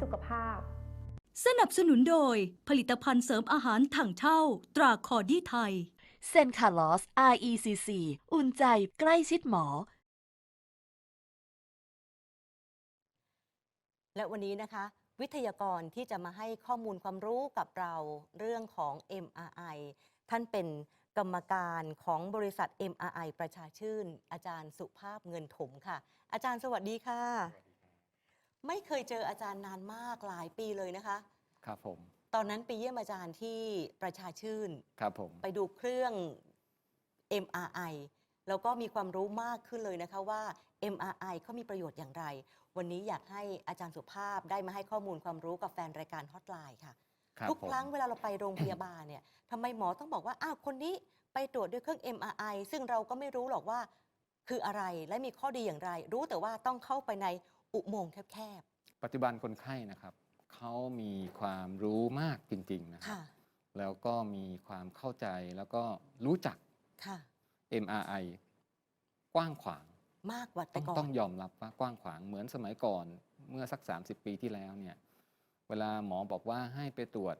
สุขภาพ สนับสนุนโดย ผลิตภัณฑ์เสริมอาหารถังเช่า ตราคอดี้ไทย เซนคาร์ลอส RECC อุ่นใจใกล้ชิดหมอ และวันนี้นะคะ วิทยากรที่จะมาให้ข้อมูลความรู้กับเราเรื่องของ MRI ท่านเป็นกรรมการของบริษัท MRI ประชาชื่น อาจารย์สุภาพเงินถมค่ะ อาจารย์สวัสดีค่ะ ไม่เคยเจออาจารย์นานมากหลายปีเลยนะคะ ครับผม ตอนนั้นไปเยี่ยมอาจารย์ที่ประชาชื่น ครับผม ไปดูเครื่อง MRI แล้วก็มีความรู้มากขึ้นเลยนะคะว่า MRI เขามีประโยชน์อย่างไร วันนี้อยากให้อาจารย์สุภาพได้มาให้ข้อมูลความรู้กับแฟนรายการฮอตไลน์ค่ะครับทุกผมครั้งเวลาเราไปโรงพยาบาลเนี่ยทำไมหมอต้องบอกว่าอ้าวคนนี้ไปตรวจด้วยเครื่อง MRI ซึ่งเราก็ไม่รู้หรอกว่าคืออะไรและมีข้อดีอย่างไร รู้แต่ว่าต้องเข้าไปใน อุโมงค์แคบปัจจุบันคนไข้นะครับเขามีความรู้มากจริงๆนะๆ ครับค่ะ แล้วก็มีความเข้าใจแล้วก็รู้จัก ค่ะ MRI กว้างขวางมากกว่าต้แต่องก่อนต้องยอมรับว่ากว้างขวางเหมือนสมัยก่อนเมื่อสัก 30 ปีที่แล้วเนี่ยเวลาหมอบอกว่าให้ไปตรวจ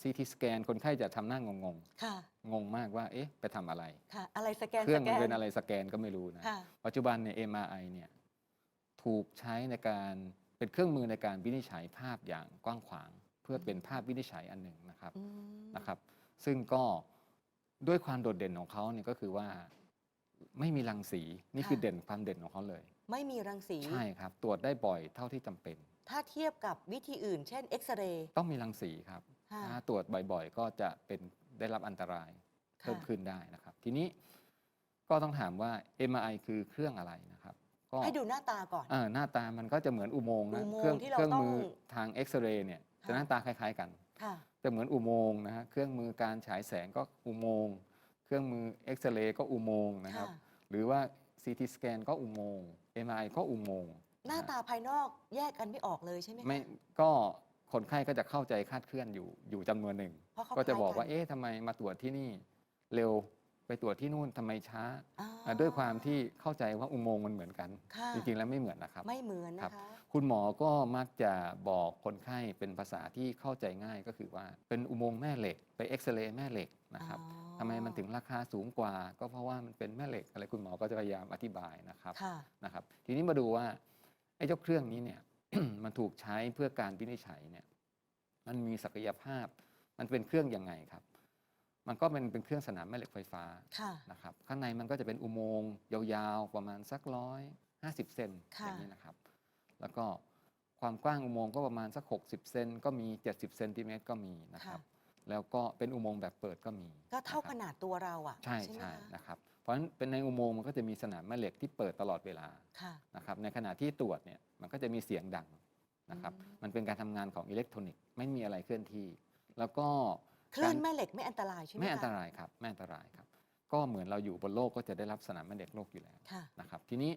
ซีทีสแกนคนไข้จะทำหน้างงงค่ะ ๆงงมากว่าเอ๊ะไปทำอะไร ค่ะ อะไรสแกนเครื่องสแกมันนเป็นอะไรสแกนก็ไม่รู้นะ ค่ะ ปัจจุบันเนี่ย MRI เนี่ย ถูกใช้ในการเป็นเครื่องมือในการวินิจฉัยภาพอย่างกว้างขวาง เพื่อเป็นภาพวินิจฉัยอันหนึ่งนะครับอืมนะครับ ซึ่งก็ด้วยความโดดเด่นของเขาเนี่ยก็คือว่าไม่มีรังสีนี่คือเด่นความเด่นของเขาเลย ไม่มีรังสีใช่ครับ ตรวจได้บ่อยเท่าที่จำเป็น ถ้าเทียบกับวิธีอื่น เช่นเอ็กซเรย์ต้องมีรังสีครับค่ะถ้าตรวจบ่อยๆ ก็จะเป็นได้รับอันตรายเพิ่มค่ะขึ้นได้นะครับ ทีนี้ก็ต้องถามว่า MRI คือเครื่องอะไรนะครับ ก็ให้ดูหน้าตาก่อนเออหน้าตามันก็จะเหมือนอุโมงค์นะอุโมงค์เครื่องที่เราเครื่องต้องมือทางเอ็กซเรย์เนี่ยค่ะจะหน้าตาคล้าย ๆกัน ค่ะ จะเหมือนอุโมงค์นะฮะเครื่องมือการฉายแสงก็อุโมงค์เครื่องมือเอ็กซเรย์ก็อุโมงค์นะครับ ค่ะ หรือว่า CT สแกนก็อุโมงค์ MRI ก็อุโมงค์หน้าะฮะตาภายนอกแยกกันไม่ออกเลยใช่ไหมคะไม่ก็คนไข้ก็จะเข้าใจคลาดเคลื่อนอยู่อยู่จำนวนหนึ่ง เพราะเขาก็จะคล้ายบอกว่ากันเอ๊ะทำไมมาตรวจที่นี่เร็วไป ตรวจที่นู่นทำไมช้าอ่า อะด้วยความที่เข้าใจว่าอุโมงค์มันเหมือนกัน ค่ะ จริงๆแล้วไม่เหมือนนะครับ ไม่เหมือนครันะบคะ คุณหมอก็มักจะบอกคนไข้เป็นภาษาที่เข้าใจง่ายก็คือว่าเป็นอุโมงค์แม่เหล็กไปเอ็กซเรย์แม่เหล็กนะครับอ๋อ ทำไมมันถึงราคาสูงกว่า ก็เพราะว่ามันเป็นแม่เหล็กอะไรคุณหมอก็จะพยายามอธิบายนะครับค่ะ นะครับ ทีนี้มาดูว่าไอ้เจ้าเครื่องนี้เนี่ย มันถูกใช้เพื่อการวินิจฉัยเนี่ยมันมีศักยภาพมันเป็นเครื่องยังไงครับ มันก็เป็นเป็นเครื่องสนามแม่เหล็กไฟฟ้าค่ะนะครับข้างในมันก็จะเป็นอุโมงค์ยาวๆ ประมาณสักร้อยห้าสิบเซนค่ะอย่างนี้นะครับ แล้วก็ความกว้างอุโมงค์ก็ประมาณสัก 60 เซนก็มี 70 เซนติเมตรก็มีนะครับ แล้วก็เป็นอุโมงค์แบบเปิดก็มี ก็เท่าะคขรับนาดตัวเราอะ ใช่ไหมใช่คะนะครับ เพราะฉะนั้นเป็นในอุโมงค์มันก็จะมีสนามแม่เหล็กที่เปิดตลอดเวลาค่ะนะครับ ในขณะที่ตรวจเนี่ยมันก็จะมีเสียงดังนะครับอืมมันเป็นการทำงานของอิเล็กทรอนิกส์ไม่มีอะไรเคลื่อนที่ แล้วก็ คลื่นการแม่เหล็กไม่อันตรายใช่ไหมไม่อันตคะรายครับไม่อันตรายครับ ก็เหมือนเราอยู่บนโลกก็จะได้รับสนามแม่เหล็กโลกอยู่แล้วค่ะนะครับ ทีนี้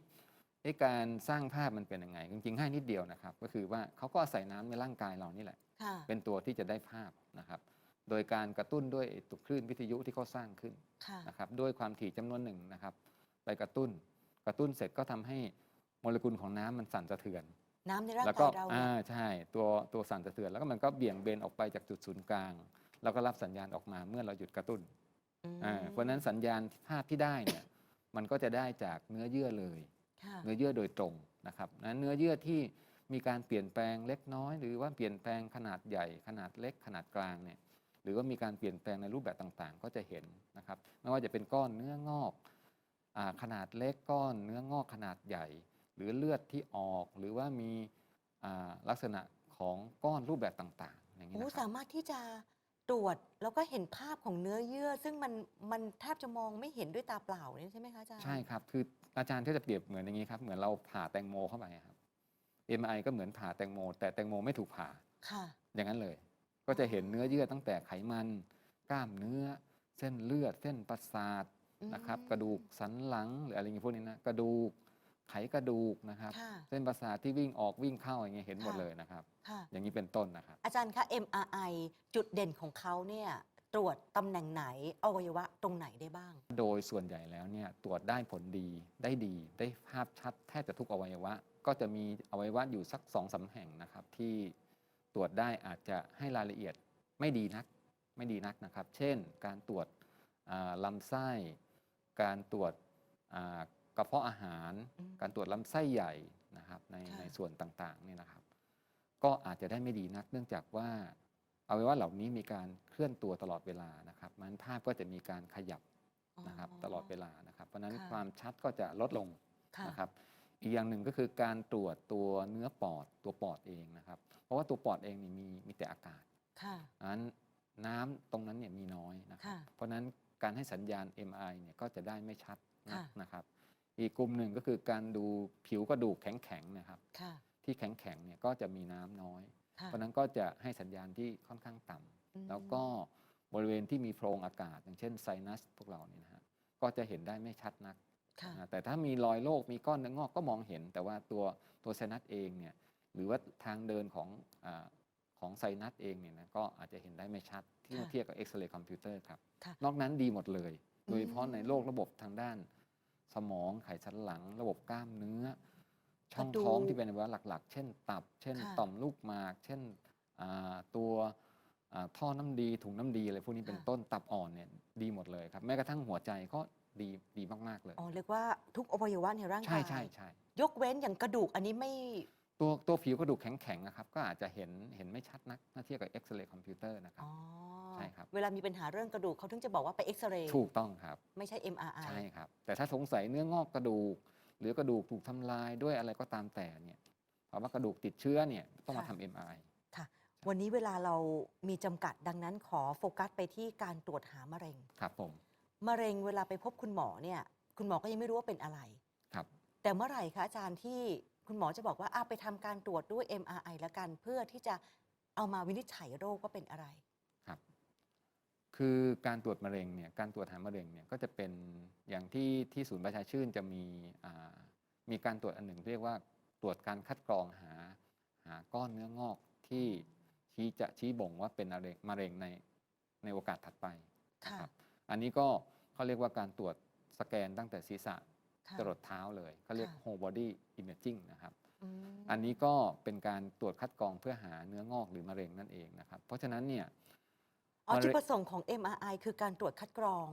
ไอ้การสร้างภาพมันเป็นยังไง จริงๆง่ายนิดเดียวนะครับ ก็คือว่าเขาก็อาศัยน้ำในร่างกายเรานี่แหละค่ะเป็นตัวที่จะได้ภาพนะครับ โดยการกระตุ้นด้วยไอ้ตุกคลื่นวิทยุที่เขาสร้างขึ้นค่ะนะครับด้วยความถี่จำนวนหนึ่งนะครับ ไปกระตุ้นกระตุ้นเสร็จก็ทำให้โมเลกุลของน้ำมันสั่นสะเทือนน้ำในร่างแล้วกาก็ยเราเนี่อ่ายใช่ตัวตัวสั่นสะเทือนแล้วก็มันก็เบี่ยงเบนออกไปจากจุดศูนย์กลาง แล้วก็รับสัญญาณออกมาเมื่อเราหยุดกระตุ้นมอ่าเพราะฉะนั้นสัญญาณภาพที่ได้เนี่ยมันก็จะได้จากเนื้อเยื่อเลยค่ะเนื้อเยื่อโดยตรงนะครับนั้นเนื้อเยื่อที่มีการเปลี่ยนแปลงเล็กน้อย หรือว่าเปลี่ยนแปลงขนาดใหญ่ขนาดเล็กขนาดกลางเนี่ยหรือว่ามีการเปลี่ยนแปลงในรูปแบบต่างๆ ก็จะเห็นนะครับไม่ว่าจะเป็นก้อนเนื้องอกอาขนาดเล็กก้อนเนื้องอกขนาดใหญ่ หรือเลือดที่ออกหรือว่ามีอ่าลักษณะของก้อนรูปแบบต่างๆอย่างนี้โอ้นะครับสามารถที่จะ ตรวจแล้วก็เห็นภาพของเนื้อเยื่อ ซึ่งมันมันแทบจะมองไม่เห็นด้วยตาเปล่าเนี่ยใช่ไหมคะอาจารย์ใช่ครับ คืออาจารย์ก็จะเปรียบเหมือนอย่างนี้ครับ เหมือนเราผ่าแตงโมเข้าไปครับ MRI ก็เหมือนผ่าแตงโม แต่แตงโมไม่ถูกผ่า ค่ะ อย่างนั้นเลย ก็จะเห็นเนื้อเยื่อตั้งแต่ไขมัน กล้ามเนื้อ เส้นเลือด เส้นประสาทนะครับ อืม กระดูกสันหลังหรืออะไรอย่างนี้พวกนี้นะ กระดูก ไขกระดูกนะครับ ค่ะ เส้นประสาทที่วิ่งออกวิ่งเข้าอย่างเงี้ยเห็นหมดค่ะ เลยนะครับ ค่ะ อย่างนี้เป็นต้นนะครับ อาจารย์คะ MRI จุดเด่นของเขาเนี่ยตรวจตำแหน่งไหนอวัยวะตรงไหนได้บ้าง โดยส่วนใหญ่แล้วเนี่ยตรวจได้ผลดีได้ดี ได้ภาพชัดแทบจะทุกอวัยวะ ก็จะมีอวัยวะอยู่สักสองสาแห่งนะครับ ที่ตรวจได้อาจจะให้รายละเอียดไม่ดีนักไม่ดีนักนะครับ เช่น การตรวจอ่าลำไส้ การตรวจอ่า กระเพาะอาหารอืมการตรวจลำไส้ใหญ่นะครับในค่ะในส่วนต่างๆเนี่ยนะครับ ก็อาจจะได้ไม่ดีนัก เนื่องจากว่าอวัยวะเหล่านี้มีการเคลื่อนตัวตลอดเวลานะครับมันภาพก็จะมีการขยับนะครับตลอดเวลานะครับเพราะฉะนั้นค่ะความชัดก็จะลดลงค่ะนะครับอีกอย่างหนึ่งก็คือการตรวจตัวเนื้อปอดตัวปอดเองนะครับ เพราะว่าตัวปอดเองนี่มีมีแต่อากาศค่ะอันนั้นน้ำตรงนั้นเนี่ยมีน้อยนะครับค่ะเพราะฉะนั้นการให้สัญญาณ MRI เนี่ยก็จะได้ไม่ชัดนักค่ะนะครับ อีกกลุ่มหนึ่งก็คือการดูผิวกระดูกแข็งๆนะครับ ค่ะ ที่แข็งๆเนี่ยก็จะมีน้ำน้อย ค่ะเพราะฉะนั้นก็จะให้สัญญาณที่ค่อนข้างต่ำอืมแล้วก็บริเวณที่มีโพรงอากาศ อย่างเช่นไซนัสพวกเราเนี่ยนะฮะก็จะเห็นได้ไม่ชัดนักค่ะ นะแต่ถ้ามีรอยโรคมีก้อนเนื้องอกก็มองเห็น แต่ว่าตัวตัวไซนัสเองเนี่ยหรือว่าทางเดินของอาของไซนัสเองเนี่ยนะก็อาจจะเห็นได้ไม่ชัดที่ค่ะเทียบกับเอ็กซเรย์คอมพิวเตอร์ครับค่ะนอกนั้นดีหมดเลย โดยเฉพาะอืมในโรคระบบทางด้าน สมองไขสันหลัง ระบบกล้ามเนื้อ ช่องกระดูกท้องที่เป็นอวัยวะหลักๆ เช่น ตับ เช่นค่ะต่อมลูกหมาก เช่นอ่าตัวอ่าท่อน้ำดีถุงน้ำดีอะไรพวกนี้เป็นค่ะต้นตับอ่อนเนี่ยดีหมดเลยครับแม้กระทั่งหัวใจก็ดีดีมาก ๆ เลย อ๋อเรียกว่าทุกอวัยวะในร่างใช่กายใช่ใช่ยกเว้นอย่างกระดูกอันนี้ไม่ ตัวตัวผิวกระดูกแข็งๆนะครับก็อาจจะเห็นเห็นไม่ชัดนักถ้าเทียบกับเอ็กซเรย์คอมพิวเตอร์นะครับอ๋อใช่ครับเวลามีปัญหาเรื่องกระดูกเขาถึงจะบอกว่าไปเอ็กซเรย์ถูกต้องครับ ไม่ใช่ MRI ใช่ครับ แต่ถ้าสงสัยเนื้องอกกระดูก หรือกระดูกถูกทำลายด้วยอะไรก็ตามแต่เนี่ยภาวะกระดูกติดเชื้อเนี่ยต้องมาค่ะทำ MRI ค่ะวันนี้เวลาเรามีจำกัดดังนั้นขอโฟกัสไปที่การตรวจหามะเร็งครับผมมะเร็งเวลาไปพบคุณหมอเนี่ย คุณหมอก็ยังไม่รู้ว่าเป็นอะไร ครับ แต่เมื่อไหร่คะอาจารย์ที่ คุณหมอจะบอกว่าอ้าวไปทำการตรวจด้วย MRI แล้วกันเพื่อที่จะเอามาวินิจฉัยโรคว่าเป็นอะไรครับ คือการตรวจมะเร็งเนี่ยการตรวจหามะเร็งเนี่ยก็จะเป็นอย่างที่ที่ศูนย์ประชาชื่นจะมีอ่ามีการตรวจอันหนึ่งเรียกว่าตรวจการคัดกรองหาหาก้อนเนื้องอกที่ชี้จะชี้บ่งว่าเป็นมะเร็งมะเร็งในในโอกาสถัดไปนะค่ะครับ อันนี้ก็เขาเรียกว่าการตรวจสแกนตั้งแต่ศีรษะค่ะ จรดเท้าเลยเขาเรียกค่ะ whole body imaging นะครับอืมอันนี้ก็เป็นการตรวจคัดกรองเพื่อหาเนื้องอกหรือมะเร็งนั่นเองนะครับ เพราะฉะนั้นเนี่ยอ๋อมะเร็งจุดประสงค์ของ MRI คือการตรวจคัดกรอง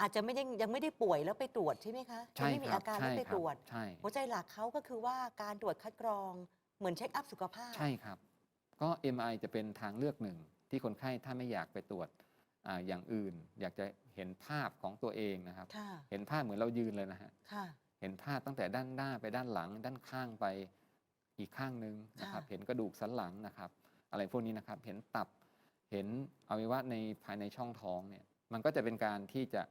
อาจจะไม่ได้ยังไม่ได้ป่วยแล้วไปตรวจใช่ไหมคะใช่ยังไม่มีครับอาการใช่แล้วไปครัตบรวจใช่หัวใจหลักเขาก็คือว่าการตรวจคัดกรองเหมือนเช็คอัพสุขภาพ ใช่ครับ ก็ MRI จะเป็นทางเลือกหนึ่งที่คนไข้ถ้าไม่อยากไปตรวจ อาอย่างอื่น อยากจะเห็นภาพของตัวเองนะครับค่ะเห็นภาพเหมือนเรายืนเลยนะฮะค่ะเห็นภาพตั้งแต่ด้านหน้าไปด้านหลัง ด้านข้างไปอีกข้างหนึ่งนะครับค่ะเห็นกระดูกสันหลังนะครับ อะไรพวกนี้นะครับ เห็นตับ เห็นอวัยวะในภายในช่องท้องเนี่ย มันก็จะเป็นการที่จะ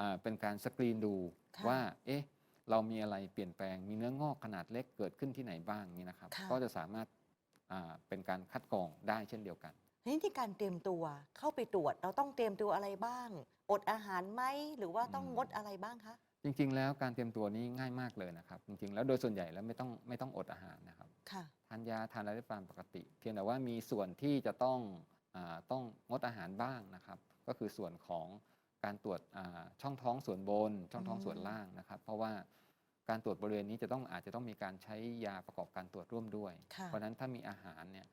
อ่าเป็นการสกรีนดูค่ะว่า เอ๊ะ เรามีอะไรเปลี่ยนแปลง มีเนื้องอกขนาดเล็กเกิดขึ้นที่ไหนบ้างนี่นะครับค่ะก็จะสามารถอ่าเป็นการคัดกรองได้เช่นเดียวกัน ทีนี้ที่การเตรียมตัวเข้าไปตรวจเราต้องเตรียมตัวอะไรบ้าง อดอาหารไหมหรือว่าต้องอืมงดอะไรบ้างคะ จริง ๆ แล้วการเตรียมตัวนี้ง่ายมากเลยนะครับ จริง ๆ แล้วโดยส่วนใหญ่แล้วไม่ต้องไม่ต้องอดอาหารนะครับค่ะทานยาทานอะไรได้ตามปกติ เพียงแต่ว่ามีส่วนที่จะต้องอาต้องงดอาหารบ้างนะครับ ก็คือส่วนของการตรวจอ่าช่องท้องส่วนบน ช่องท้องอืมส่วนล่างนะครับ เพราะว่าการตรวจบริเวณนี้จะต้องอาจจะต้องมีการใช้ยาประกอบการตรวจร่วมด้วยค่ะเพราะฉะนั้นถ้ามีอาหารเนี่ย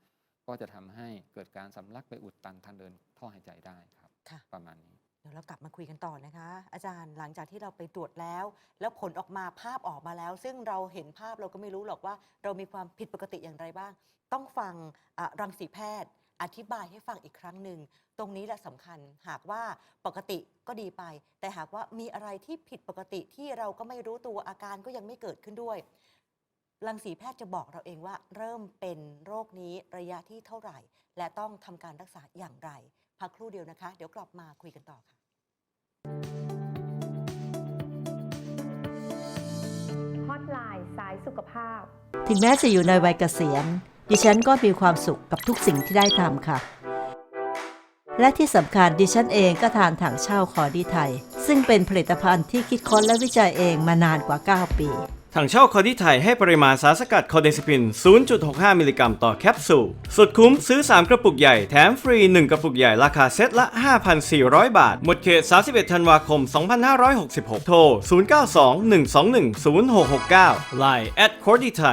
ก็จะทำให้เกิดการสำลักไปอุดตันทางเดินท่อหายใจได้ครับค่ะประมาณนี้ เดี๋ยวเรากลับมาคุยกันต่อนะคะ อาจารย์หลังจากที่เราไปตรวจแล้ว แล้วผลออกมาภาพออกมาแล้ว ซึ่งเราเห็นภาพเราก็ไม่รู้หรอกว่า เรามีความผิดปกติอย่างไรบ้าง ต้องฟังอะรังสีแพทย์ อธิบายให้ฟังอีกครั้งหนึ่ง ตรงนี้แหละสำคัญหากว่าปกติก็ดีไป แต่หากว่ามีอะไรที่ผิดปกติที่เราก็ไม่รู้ตัวอาการก็ยังไม่เกิดขึ้นด้วย รังสีแพทย์จะบอกเราเองว่าเริ่มเป็นโรคนี้ระยะที่เท่าไหร่ และต้องทำการรักษาอย่างไร พักครู่เดียวนะคะ เดี๋ยวกลับมาคุยกันต่อค่ะฮอตไลน์สายสุขภาพ ถึงแม้จะอยู่ในวัยเกษียณ ดิฉันก็มีความสุขกับทุกสิ่งที่ได้ทำค่ะ และที่สำคัญดิฉันเองก็ทานถังเช่าคอดีไทย ซึ่งเป็นผลิตภัณฑ์ที่คิดค้นและวิจัยเองมานานกว่า 9 ปี ถังเช่าคอที่ไทยให้ปริมาณสารสกัดคอเดซิปิน 0.65 มิลลิกรัมต่อแคปซูล สุดคุ้มซื้อ 3 กระปุกใหญ่ แถมฟรี 1 กระปุกใหญ่ ราคาเซ็ตละ 5,400 บาท หมดเขต 31 ธันวาคม 2566 โทร 0921210669 Line at c o r d i t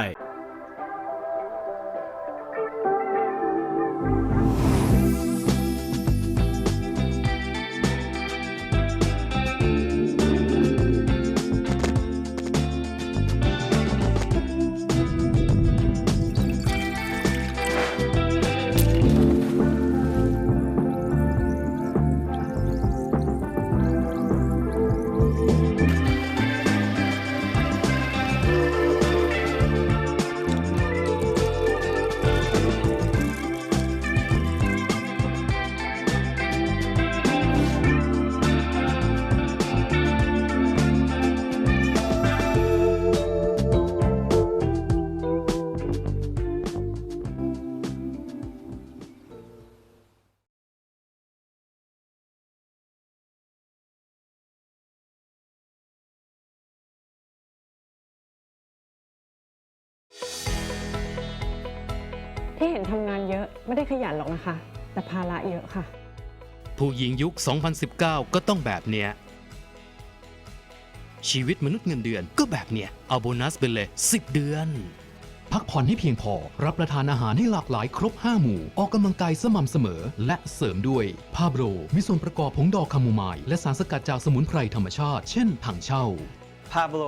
ที่เห็นทำงานเยอะไม่ได้ขยันหรอกนะคะ แต่ภาระเยอะค่ะ ผู้หญิงยุค 2019 ก็ต้องแบบเนี้ย ชีวิตมนุษย์เงินเดือนก็แบบเนี้ย เอาโบนัสไปเลย 10 เดือน พักผ่อนให้เพียงพอ รับประทานอาหารให้หลากหลายครบ 5 หมู่ ออกกำลังกายสม่ำเสมอ และเสริมด้วยพาโบรมีส่วนประกอบผงดอกคาโมไมล์และสารสกัดจากสมุนไพรธรรมชาติ เช่นถังเช่าพาโบโล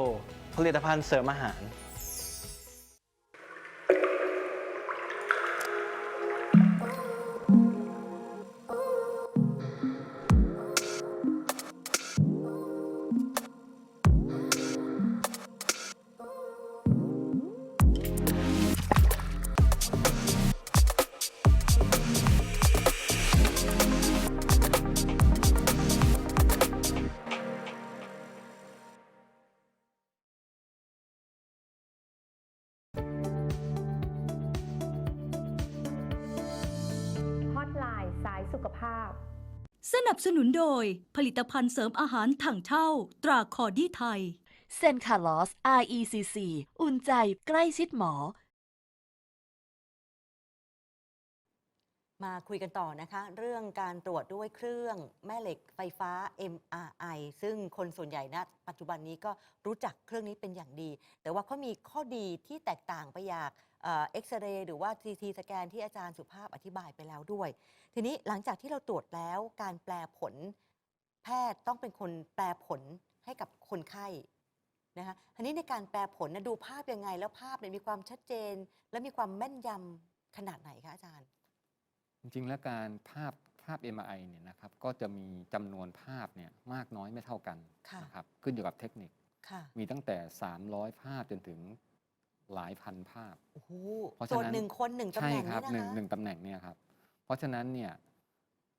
ผลิตภัณฑ์เสริมอาหาร สนับสนุนโดยผลิตภัณฑ์เสริมอาหารถังเช่า ตราคอดี้ไทย เซนคาลอส RECC อุ่นใจใกล้ชิดหมอ มาคุยกันต่อนะคะ เรื่องการตรวจด้วยเครื่องแม่เหล็กไฟฟ้า MRI ซึ่งคนส่วนใหญ่ณปัจจุบันนี้ก็รู้จักเครื่องนี้เป็นอย่างดี แต่ว่าเขามีข้อดีที่แตกต่างไปจากเอ็กซเรย์หรือว่า CT สแกนที่อาจารย์สุภาพอธิบายไปแล้วด้วย ทีนี้หลังจากที่เราตรวจแล้วการแปลผล แพทย์ต้องเป็นคนแปลผลให้กับคนไข้นะคะทีนี้ในการแปลผลนะดูภาพยังไง แล้วภาพเนี่ยมีความชัดเจน และมีความแม่นยำขนาดไหนคะอาจารย์ จริงๆแล้วการภาพภาพ MRI เนี่ยนะครับก็จะมีจำนวนภาพเนี่ยมากน้อยไม่เท่ากันค่ะ นะครับขึ้นอยู่กับเทคนิค ค่ะ มีตั้งแต่ 300 ภาพจนถึงหลายพันภาพ โอ้โหเพราะตรฉะวจนั้นหนึ่งคนหนึ่งตำใช่แหน่งครับนี่หนึ่งนะคะ หนึ่งตำแหน่งเนี่ยครับ เพราะฉะนั้นเนี่ย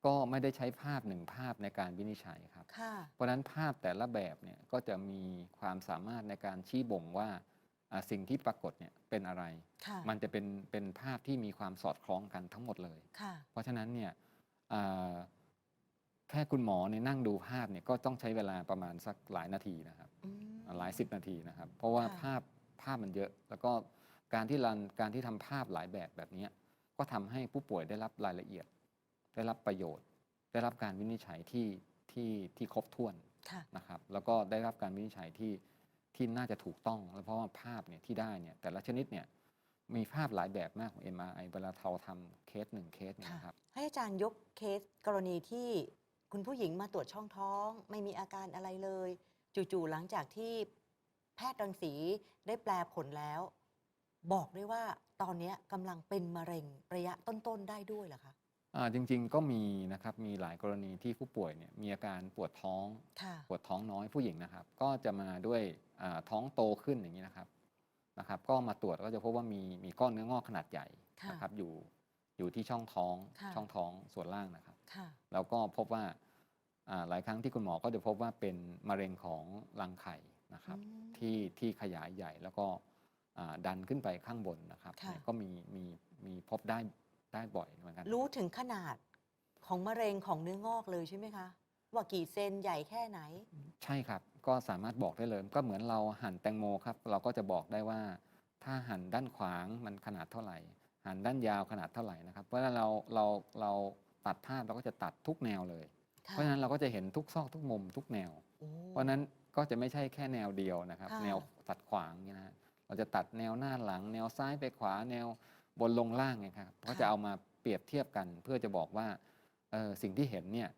ก็ไม่ได้ใช้ภาพหนึ่งภาพในการวินิจฉัยครับ ค่ะ เพราะฉะนั้นภาพแต่ละแบบเนี่ยก็จะมีความสามารถในการชี้บ่งว่าอ่า สิ่งที่ปรากฏเนี่ยเป็นอะไรค่ะมันจะเป็นเป็นภาพที่มีความสอดคล้องกันทั้งหมดเลยค่ะเพราะฉะนั้นเนี่ยอ่าแค่คุณหมอเนี่ยนั่งดูภาพเนี่ยก็ต้องใช้เวลาประมาณสักหลายนาทีนะครับอืมหลายสิบนาทีนะครับ เพราะว่าค่ะภาพภาพมันเยอะ แล้วก็การที่รันการที่ทำภาพหลายแบบแบบเนี้ยก็ทำให้ผู้ป่วยได้รับรายละเอียด ได้รับประโยชน์ ได้รับการวินิจฉัยที่ที่ที่ครบถ้วนค่ะนะครับ แล้วก็ได้รับการวินิจฉัยที่ ที่น่าจะถูกต้องแล้วเพราะว่าภาพเนี่ยที่ได้เนี่ยแต่ละชนิดเนี่ยมีภาพหลายแบบมากของ MRI เวลาเราทำเคสหนึ่งเคสเนี่ยค่ะนะครับให้อาจารย์ยกเคสกรณีที่คุณผู้หญิงมาตรวจช่องท้อง ไม่มีอาการอะไรเลย จู่ๆหลังจากที่แพทย์รังสีได้แปลผลแล้ว บอกได้ว่าตอนเนี้ยกำลังเป็นมะเร็งระยะต้นๆได้ด้วยเหรอคะอ่าจริงๆก็มีนะครับมีหลายกรณีที่ผู้ป่วยเนี่ยมีอาการปวดท้องค่ะปวดท้องน้อยผู้หญิงนะครับ ก็จะมาด้วยอ่า ท้องโตขึ้นอย่างนี้นะครับนะครับก็มาตรวจก็จะพบว่ามีมีก้อนเนื้องอกขนาดใหญ่ค่ะนะครับอยู่อยู่ที่ช่องท้องค่ะช่องท้องส่วนล่างนะครับค่ะแล้วก็พบว่าอ่าหลายครั้งที่คุณหมอก็จะพบว่าเป็นมะเร็งของรังไข่นะครับอืมที่ที่ขยายใหญ่แล้วก็อ่าดันขึ้นไปข้างบนนะครับค่ะเนี่ยก็มีมีมีพบได้ได้บ่อยเหมือนกัน รู้ถึงขนาดของมะเร็งของเนื้องอกเลยใช่ไหมคะ ว่ากี่เซนใหญ่แค่ไหน ใช่ครับ ก็สามารถบอกได้เลย ก็เหมือนเราหั่นแตงโมครับ เราก็จะบอกได้ว่า ถ้าหั่นด้านขวางมันขนาดเท่าไหร่ หั่นด้านยาวขนาดเท่าไหร่นะครับ เพราะฉะนั้นเราเราเราตัดภาพเราก็จะตัดทุกแนวเลยค่ะเพราะฉะนั้นเราก็จะเห็นทุกซอกทุกมุมทุกแนวโอ้เพราะฉะนั้นก็จะไม่ใช่แค่แนวเดียวนะครับค่ะแนวตัดขวางเนี่ยนะฮะเราจะตัดแนวหน้าหลัง แนวซ้ายไปขวาแนวบนลงล่างไงครับก็จะเอามาเปรียบเทียบกัน เพื่อจะบอกว่าเออสิ่งที่เห็นเนี่ย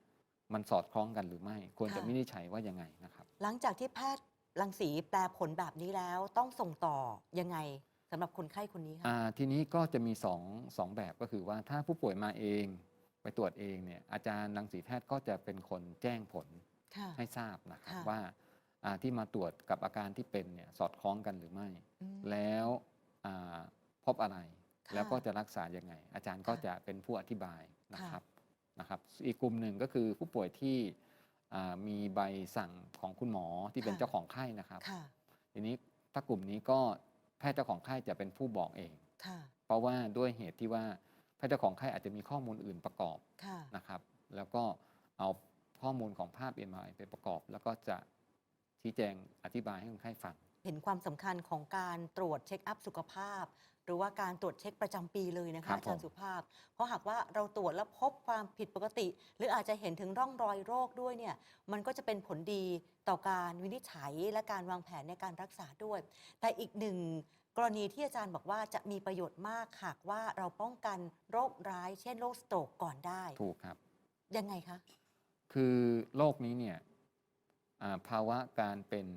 มันสอดคล้องกันหรือไม่ ควรจะวินิจฉัยว่ายังไงนะครับ หลังจากที่แพทย์รังสีแปลผลแบบนี้แล้วต้องส่งต่อยังไงสำหรับคนไข้คนนี้คะอ่าทีนี้ก็จะมีสองสองแบบก็คือว่าถ้าผู้ป่วยมาเองไปตรวจเองเนี่ยอาจารย์รังสีแพทย์ก็จะเป็นคนแจ้งผลค่ะ ให้ทราบนะครับค่ะ ว่าอ่าที่มาตรวจกับอาการที่เป็นเนี่ยสอดคล้องกันหรือไม่ อืม แล้วอ่าพบอะไรค่ะแล้วก็จะรักษายังไง อาจารย์ก็ค่ะจะเป็นผู้อธิบายนะค่ะครับนะครับ อีกกลุ่มหนึ่งก็คือผู้ป่วยที่อ่า มีใบสั่งของคุณหมอที่เป็นค่ะเจ้าของไข้นะครับค่ะทีนี้ถ้ากลุ่มนี้ก็แพทย์เจ้าของไข้จะเป็นผู้บอกเองค่ะเพราะว่าด้วยเหตุที่ว่าแพทย์เจ้าของไข้อาจจะมีข้อมูลอื่นประกอบค่ะนะครับ แล้วก็เอาข้อมูลของภาพ MRI ไปประกอบ แล้วก็จะชี้แจงอธิบายให้คนไข้ฟังเห็นความสำคัญของการตรวจเช็คอัพสุขภาพ หรือว่าการตรวจเช็คประจำปีเลยนะครัคะบอาจารย์ผมสุภาพ เพราะหากว่าเราตรวจแล้วพบความผิดปกติ หรืออาจจะเห็นถึงร่องรอยโรคด้วยเนี่ยมันก็จะเป็นผลดีต่อการวินิจฉัยและการวางแผนในการรักษาด้วย แต่อีกหนึ่งกรณีที่อาจารย์บอกว่าจะมีประโยชน์มากหากว่าเราป้องกันโรคร้าย เช่นโรคสโตรกก่อนได้ถูกครับยังไงคะคือโรคนี้เนี่ยอ่าภาวะการเป็น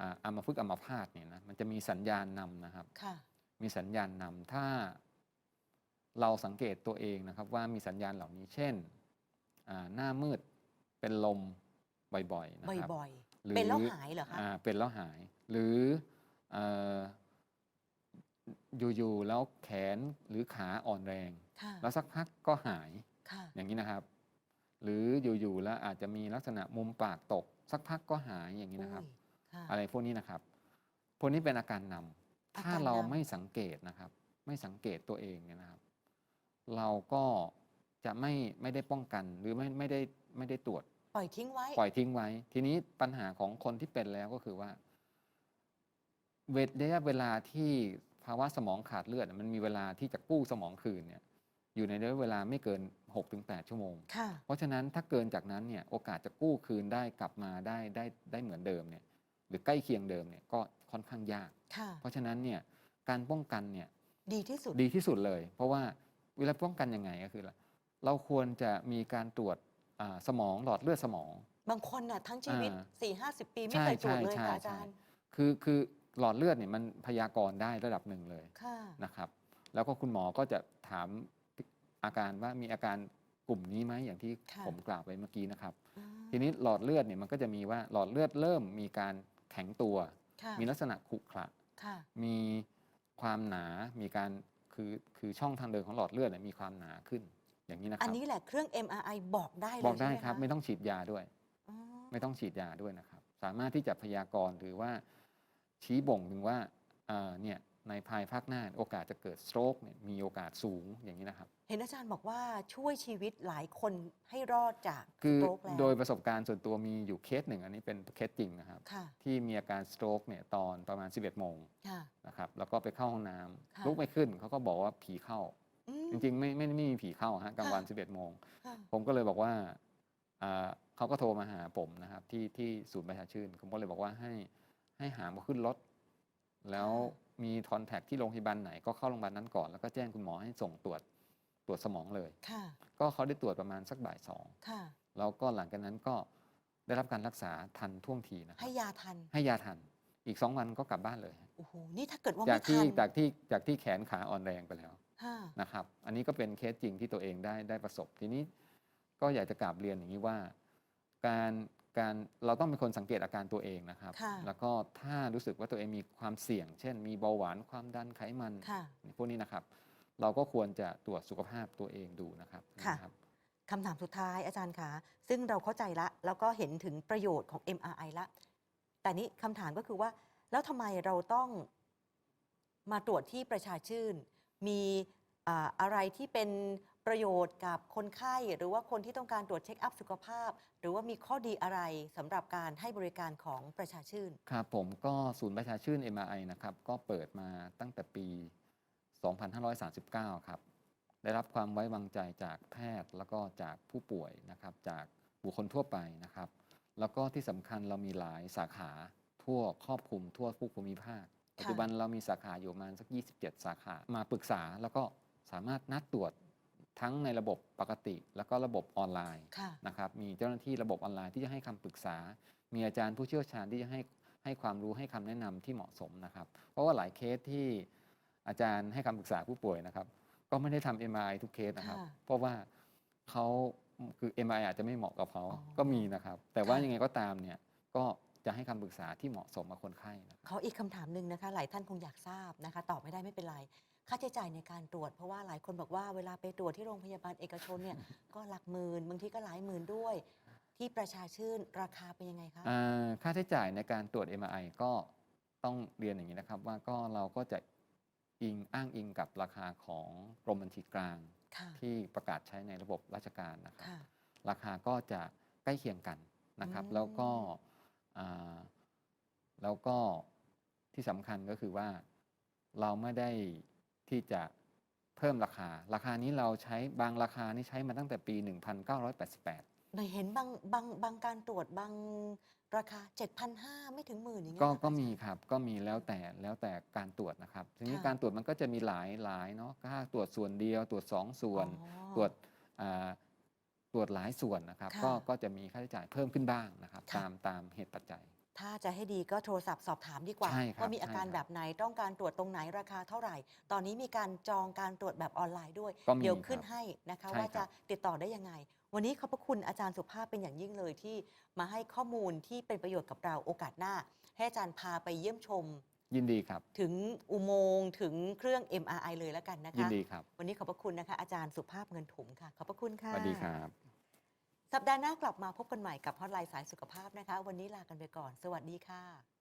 อ่าอัมพฤกษ์อัมพาตเนี่ยนะมันจะมีสัญญาณนำนะครับค่ะมีสัญญาณนำถ้า เราสังเกตตัวเองนะครับ ว่ามีสัญญาณเหล่านี้เช่นอ่าหน้ามืดเป็นลมบ่อยๆนะครับบ่อยหรืๆเป็นแล้วหายเหรอคะอ่าเป็นแล้วหาย หรือเอ่ออยู่ๆแล้วแขนหรือขาอ่อนแรงค่ะแล้วสักพักก็หายค่ะอย่างนี้นะครับ หรืออยู่ๆแล้วอาจจะมีลักษณะมุมปากตก สักพักก็หายอย่างนี้นะครับ อุ้ยค่ะอะไรพวกนี้นะครับ พวกนี้เป็นอาการนำอาการถ้าเรานำไม่สังเกตนะครับ ไม่สังเกตตัวเองเนี่ยนะครับ เราก็จะไม่ไม่ได้ป้องกันหรือไม่ไม่ได้ไม่ได้ตรวจ ปล่อยทิ้งไว้ ปล่อยทิ้งไว้ ทีนี้ปัญหาของคนที่เป็นแล้วก็คือว่า เวทระยะเวลาที่ภาวะสมองขาดเลือดอะมันมีเวลาที่จะกู้สมองคืนเนี่ย อยู่ในระยะเวลาไม่เกิน 6-8 ชั่วโมงค่ะเพราะฉะนั้นถ้าเกินจากนั้นเนี่ยโอกาสจะกู้คืนได้กลับมาได้ได้ได้เหมือนเดิมเนี่ย หรือใกล้เคียงเดิมเนี่ยก็ค่อนข้างยาก ค่ะ เพราะฉะนั้นเนี่ยการป้องกันเนี่ยดีที่สุด ดีที่สุดเลย เพราะว่าเวลาป้องกันยังไงก็คืออะไรเราควรจะมีการตรวจอ่าสมองหลอดเลือดสมอง บางคนน่ะทั้งชีวิต อ่าสี่ห้าสิบปีไม่ใช่เคยตรวจเลยใช่ค่ะอาใช่จารย์ คือคือหลอดเลือดเนี่ยมันพยากรณ์ได้ระดับหนึ่งเลยค่ะ นะครับ แล้วก็คุณหมอก็จะถามอาการว่ามีอาการกลุ่มนี้ไหมอย่างที่ค่ะ ผมกล่าวไปเมื่อกี้นะครับอ่าทีนี้หลอดเลือดเนี่ยมันก็จะมีว่าหลอดเลือดเริ่มมีการ แข็งตัวค่ะมีลักษณะขรุขระค่ะมีความหนา มีการคือคือช่องทางเดินของหลอดเลือดเนี่ยมีความหนาขึ้น อย่างนี้นะคอันรับนี้แหละเครื่อง MRI บอกได้เลยบอกได้ใช่หมครับะไม่ต้องฉีดยาด้วยอ๋อไม่ต้องฉีดยาด้วยนะครับ สามารถที่จะพยากรณ์หรือว่าชี้บ่งถึงว่าเอ่อเนี่ย ในภายภาคหน้าโอกาสจะเกิดสโตรกเนี่ยมีโอกาสสูงอย่างนี้นะครับ เห็นอาจารย์บอกว่าช่วยชีวิตหลายคนให้รอดจากคือสโตรกแล้วโดยประสบการณ์ส่วนตัวมีอยู่เคสหนึ่ง อันนี้เป็นเคสจริงนะครับค่ะที่มีอาการสโตรกเนี่ยตอนประมาณ 11 โมงค่ะนะครับแล้วก็ไปเข้าห้องน้ำค่ะลุกไม่ขึ้นเขาก็บอกว่าผีเข้าอืมจริงๆ ไม่ไม่ไม่มีผีเข้าฮะกลางวัน 11 โมงค่ะผมก็เลยบอกว่าอ่าเขาก็โทรมาหาผมนะครับที่ที่ศูนย์ประชาชื่นผมก็เลยบอกว่าให้ให้หามาขึ้นรถ แล้วมีคอนแทคที่โรงพยาบาลไหนก็เข้าโรงพยาบาลนั้นก่อน แล้วก็แจ้งคุณหมอให้ส่งตรวจตรวจสมองเลย ค่ะ ก็เขาได้ตรวจประมาณสักบ่ายสองค่ะ แล้วก็หลังจากนั้นก็ได้รับการรักษาทันท่วงทีนะครัให้บยาทัน ให้ยาทันอีกสองวันก็กลับบ้านเลยฮะโอ้โห นี่ถ้าเกิดว่าจากไม่ที่ทันจากที่จากที่แขนขาอ่อนแรงไปแล้ว ค่ะ นะครับอันนี้ก็เป็นเคสจริงที่ตัวเองได้ได้ประสบทีนี้ก็อยากจะกราบเรียนอย่างนี้ว่า การ การเราต้องเป็นคนสังเกตอาการตัวเองนะครับ ค่ะแล้วก็ถ้ารู้สึกว่าตัวเองมีความเสี่ยง เช่น มีเบาหวานความดันไขมันค่ะพวกนี้นะครับ เราก็ควรจะตรวจสุขภาพตัวเองดูนะครับค่ะนรับ คำถามสุดท้ายอาจารย์คะซึ่งเราเข้าใจละแล้วก็เห็นถึงประโยชน์ของ MRI ละ แต่นี้คำถามก็คือว่า แล้วทำไมเราต้องมาตรวจที่ประชาชื่น มีอ่าอะไรที่เป็น ประโยชน์กับคนไข้หรือว่าคนที่ต้องการตรวจเช็คอัพสุขภาพ หรือว่ามีข้อดีอะไรสำหรับการให้บริการของประชาชื่น ครับผมก็ศูนย์ประชาชื่น MRI นะครับก็เปิดมาตั้งแต่ปี 2539 ครับ ได้รับความไว้วางใจจากแพทย์แล้วก็จากผู้ป่วยนะครับจากบุคคลทั่วไปนะครับ แล้วก็ที่สำคัญเรามีหลายสาขาทั่วครอบคลุมทั่วผู้ภูมิภาคปัจจุบันเรามีสาขาอยู่ประมาณสัก 27 สาขามาปรึกษาแล้วก็สามารถนัดตรวจ ทั้งในระบบปกติ แล้วก็ระบบออนไลน์ค่ะนะครับมีเจ้าหน้าที่ระบบออนไลน์ที่จะให้คำปรึกษา มีอาจารย์ผู้เชี่ยวชาญที่จะให้ให้ความรู้ให้คำแนะนำที่เหมาะสมนะครับ เพราะว่าหลายเคสที่อาจารย์ให้คำปรึกษาผู้ป่วยนะครับ ก็ไม่ได้ทำ MRI ทุกเคสนะครับค่ะเพราะว่าเขาคือ MRI อาจจะไม่เหมาะกับเขาอ๋อก็มีนะครับ แต่ว่าค่ะยังไงก็ตามเนี่ยก็จะให้คำปรึกษาที่เหมาะสมกับคนไข้นะครับเขาอีกคำถามหนึ่งนะคะ หลายท่านคงอยากทราบนะคะ ตอบไม่ได้ไม่เป็นไร ค่าใช้จ่ายในการตรวจ เพราะว่าหลายคนบอกว่าเวลาไปตรวจที่โรงพยาบาลเอกชนเนี่ย ก็หลักหมื่นบางทีก็หลายหมื่นด้วย ที่ประชาชื่นราคาเป็นยังไงคะอ่าค่าใช้จ่ายในการตรวจ MRI ก็ต้องเรียนอย่างนี้นะครับ ว่าก็เราก็จะอิงอ้างอิงกับราคาของกรมบัญชีกลาง ค่ะที่ประกาศใช้ในระบบราชการนะครับ ค่ะ ราคาก็จะใกล้เคียงกันนะครับ อืม แล้วก็อ่าแล้วก็ที่สำคัญก็คือว่าเราไม่ได้ ที่จะเพิ่มราคา ราคานี้เราใช้บางราคานี่ใช้มาตั้งแต่ปี 1988 ในเห็นบางบางบางการตรวจบางราคา 7,500 ไม่ถึงหมื่นอย่างเงี้ยก็เหรอก็คะมีครับก็มีแล้วแต่แล้วแต่การตรวจนะครับทีนี้ค่ะการตรวจมันก็จะมีหลายหลายเนาะค่าตรวจส่วนเดียวตรวจสองส่วน อ๋อ ตรวจอ่าตรวจหลายส่วนนะครับ ค่ะก็ก็จะมีค่าใช้จ่ายเพิ่มขึ้นบ้างนะครับ ค่ะ ตามตามเหตุปัจจัย ถ้าจะให้ดีก็โทรศัพท์สอบถามดีกว่าใช่ครับว่ามีอาการใช่ครับแบบไหนต้องการตรวจตรงไหนราคาเท่าไหร่ ตอนนี้มีการจองการตรวจแบบออนไลน์ด้วย ก็มีเดี๋ยวขึ้นครับให้นะคะใช่ว่าครัจะบ ติดต่อได้ยังไง วันนี้ขอบพระคุณอาจารย์สุภาพเป็นอย่างยิ่งเลยที่มาให้ข้อมูลที่เป็นประโยชน์กับเราโอกาสหน้า ให้อาจารย์พาไปเยี่ยมชม ยินดีครับ ถึงอุโมงค์ถึงเครื่อง MRI เลยแล้วกันนะคะยินดีครับวันนี้ขอบพระคุณนะคะ อาจารย์สุภาพเงินถุมค่ะ ขอบพระคุณสค่ะ วัสดีครับ สัปดาห์หน้ากลับมาพบกันใหม่กับฮอตไลน์สายสุขภาพนะคะ วันนี้ลากันไปก่อน สวัสดีค่ะ